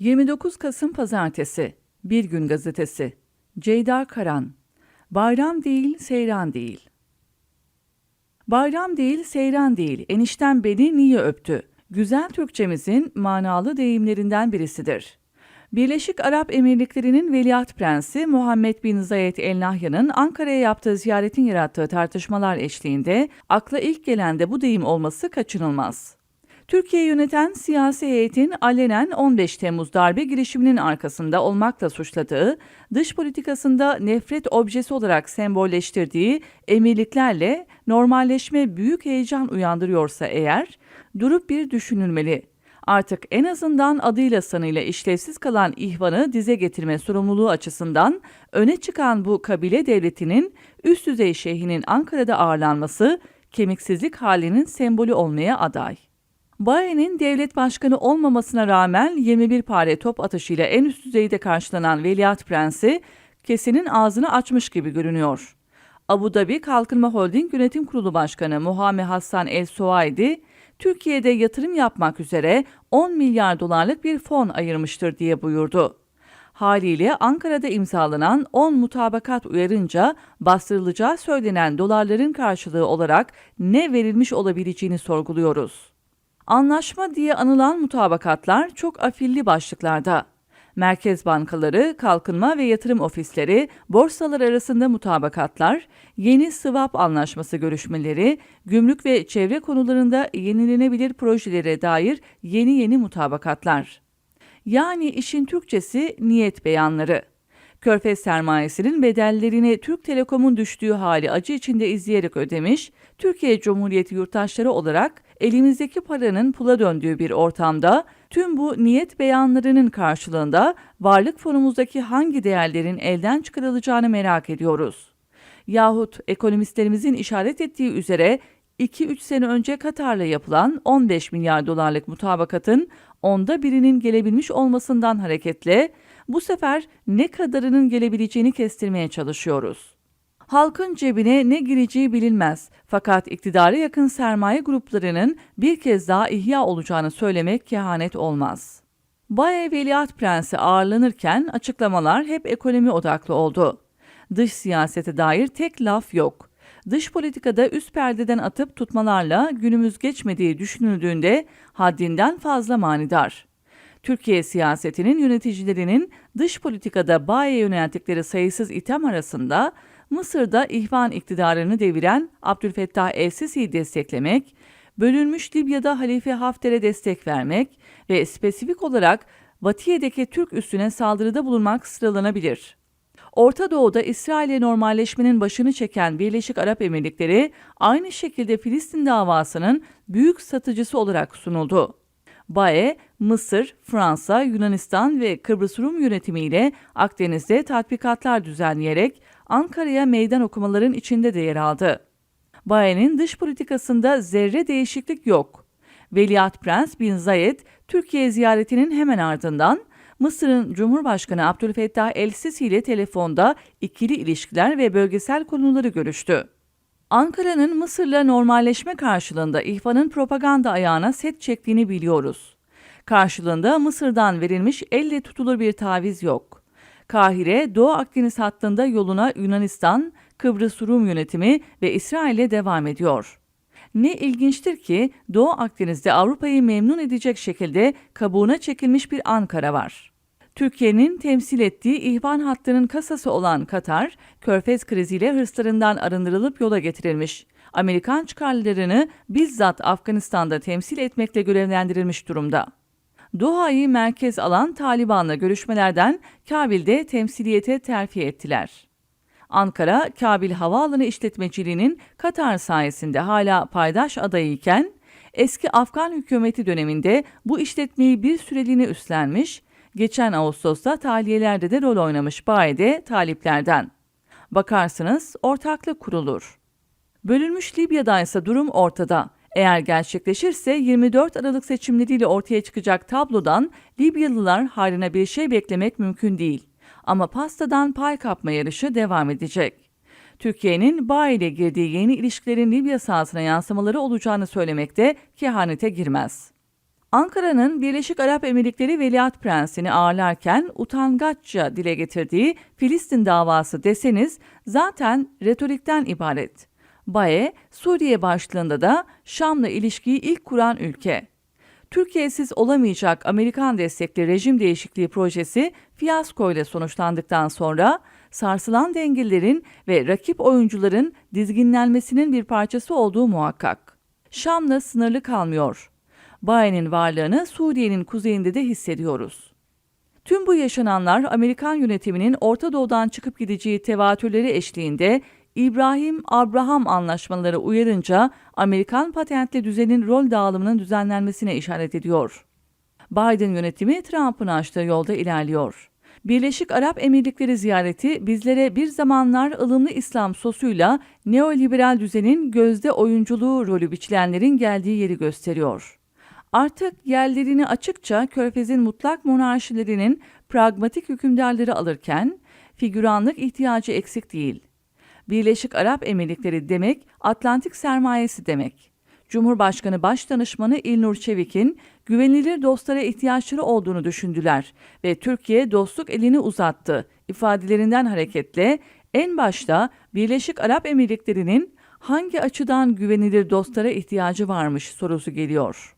29 Kasım Pazartesi Bir Gün Gazetesi Ceyda Karan Bayram değil, seyran değil. Bayram değil, seyran değil. Enişten beni niye öptü? Güzel Türkçemizin manalı deyimlerinden birisidir. Birleşik Arap Emirlikleri'nin Veliaht Prensi Muhammed bin Zayed El Nahyan'ın Ankara'ya yaptığı ziyaretin yarattığı tartışmalar eşliğinde akla ilk gelen de bu deyim olması kaçınılmaz. Türkiye yöneten siyasi heyetin alenen 15 Temmuz darbe girişiminin arkasında olmakla suçladığı, dış politikasında nefret objesi olarak sembolleştirdiği emirliklerle normalleşme büyük heyecan uyandırıyorsa eğer, durup bir düşünülmeli. Artık en azından adıyla sanıyla işlevsiz kalan ihvanı dize getirme sorumluluğu açısından öne çıkan bu kabile devletinin üst düzey şeyhinin Ankara'da ağırlanması kemiksizlik halinin sembolü olmaya aday. Baye'nin devlet başkanı olmamasına rağmen 21 pare top atışıyla en üst düzeyde karşılanan Veliaht Prensi kesenin ağzını açmış gibi görünüyor. Abu Dhabi Kalkınma Holding Yönetim Kurulu Başkanı Muhammed Hassan El Suaidi, Türkiye'de yatırım yapmak üzere 10 milyar dolarlık bir fon ayırmıştır diye buyurdu. Haliyle Ankara'da imzalanan 10 mutabakat uyarınca bastırılacağı söylenen dolarların karşılığı olarak ne verilmiş olabileceğini sorguluyoruz. Anlaşma diye anılan mutabakatlar çok afilli başlıklarda. Merkez bankaları, kalkınma ve yatırım ofisleri, borsalar arasında mutabakatlar, yeni swap anlaşması görüşmeleri, gümrük ve çevre konularında yenilenebilir projelere dair yeni yeni mutabakatlar. Yani işin Türkçesi niyet beyanları. Körfez sermayesinin bedellerini Türk Telekom'un düştüğü hali acı içinde izleyerek ödemiş, Türkiye Cumhuriyeti yurttaşları olarak elimizdeki paranın pula döndüğü bir ortamda tüm bu niyet beyanlarının karşılığında varlık fonumuzdaki hangi değerlerin elden çıkarılacağını merak ediyoruz. Yahut ekonomistlerimizin işaret ettiği üzere 2-3 sene önce Katar'la yapılan 15 milyar dolarlık mutabakatın onda birinin gelebilmiş olmasından hareketle bu sefer ne kadarının gelebileceğini kestirmeye çalışıyoruz. Halkın cebine ne gireceği bilinmez fakat iktidara yakın sermaye gruplarının bir kez daha ihya olacağını söylemek kehanet olmaz. Baye Veliaht Prensi ağırlanırken açıklamalar hep ekonomi odaklı oldu. Dış siyasete dair tek laf yok. Dış politikada üst perdeden atıp tutmalarla günümüz geçmediği düşünüldüğünde haddinden fazla manidar. Türkiye siyasetinin yöneticilerinin dış politikada Baye yönelttikleri sayısız itham arasında Mısır'da ihvan iktidarını deviren Abdülfettah el-Sisi'yi desteklemek, bölünmüş Libya'da Halife Hafter'e destek vermek ve spesifik olarak Vatiye'deki Türk üssüne saldırıda bulunmak sıralanabilir. Orta Doğu'da İsrail'e normalleşmenin başını çeken Birleşik Arap Emirlikleri aynı şekilde Filistin davasının büyük satıcısı olarak sunuldu. BAE, Mısır, Fransa, Yunanistan ve Kıbrıs Rum yönetimiyle Akdeniz'de tatbikatlar düzenleyerek Ankara'ya meydan okumaların içinde de yer aldı. BAE'nin dış politikasında zerre değişiklik yok. Veliaht Prens bin Zayed, Türkiye ziyaretinin hemen ardından Mısır'ın Cumhurbaşkanı Abdülfettah el-Sisi ile telefonda ikili ilişkiler ve bölgesel konuları görüştü. Ankara'nın Mısır'la normalleşme karşılığında İhvan'ın propaganda ayağına set çektiğini biliyoruz. Karşılığında Mısır'dan verilmiş elle tutulur bir taviz yok. Kahire, Doğu Akdeniz hattında yoluna Yunanistan, Kıbrıs Rum yönetimi ve İsrail'e devam ediyor. Ne ilginçtir ki Doğu Akdeniz'de Avrupa'yı memnun edecek şekilde kabuğuna çekilmiş bir Ankara var. Türkiye'nin temsil ettiği ihvan hattının kasası olan Katar, Körfez kriziyle hırslarından arındırılıp yola getirilmiş. Amerikan çıkarlarını bizzat Afganistan'da temsil etmekle görevlendirilmiş durumda. Doha'yı merkez alan Taliban'la görüşmelerden Kabil'de temsiliyete terfi ettiler. Ankara, Kabil Havaalanı işletmeciliğinin Katar sayesinde hala paydaş adayıyken, eski Afgan hükümeti döneminde bu işletmeyi bir süreliğine üstlenmiş, geçen Ağustos'ta tahliyelerde de rol oynamış Baide taliplerden. Bakarsınız ortaklık kurulur. Bölünmüş Libya'da ise durum ortada. Eğer gerçekleşirse 24 Aralık seçimleriyle ortaya çıkacak tablodan Libyalılar haline bir şey beklemek mümkün değil. Ama pastadan pay kapma yarışı devam edecek. Türkiye'nin bağ ile girdiği yeni ilişkilerin Libya sahasına yansımaları olacağını söylemekte kehanete girmez. Ankara'nın Birleşik Arap Emirlikleri Veliaht Prensi'ni ağırlarken utangaçça dile getirdiği Filistin davası deseniz zaten retorikten ibaret. Bae, Suriye başlığında da Şam'la ilişkiyi ilk kuran ülke. Türkiye'siz olamayacak Amerikan destekli rejim değişikliği projesi fiyasko ile sonuçlandıktan sonra sarsılan dengelerin ve rakip oyuncuların dizginlenmesinin bir parçası olduğu muhakkak. Şam'la sınırlı kalmıyor. Baye'nin varlığını Suriye'nin kuzeyinde de hissediyoruz. Tüm bu yaşananlar Amerikan yönetiminin Orta Doğu'dan çıkıp gideceği tevatürleri eşliğinde İbrahim-Abraham anlaşmaları uyarınca Amerikan patentli düzenin rol dağılımının düzenlenmesine işaret ediyor. Biden yönetimi Trump'ın açtığı yolda ilerliyor. Birleşik Arap Emirlikleri ziyareti bizlere bir zamanlar ılımlı İslam sosuyla neoliberal düzenin gözde oyunculuğu rolü biçilenlerin geldiği yeri gösteriyor. Artık yerlerini açıkça Körfez'in mutlak monarşilerinin pragmatik hükümdarları alırken figüranlık ihtiyacı eksik değil. Birleşik Arap Emirlikleri demek Atlantik sermayesi demek. Cumhurbaşkanı Başdanışmanı İlnur Çevik'in güvenilir dostlara ihtiyaçları olduğunu düşündüler ve Türkiye dostluk elini uzattı ifadelerinden hareketle en başta Birleşik Arap Emirlikleri'nin hangi açıdan güvenilir dostlara ihtiyacı varmış sorusu geliyor.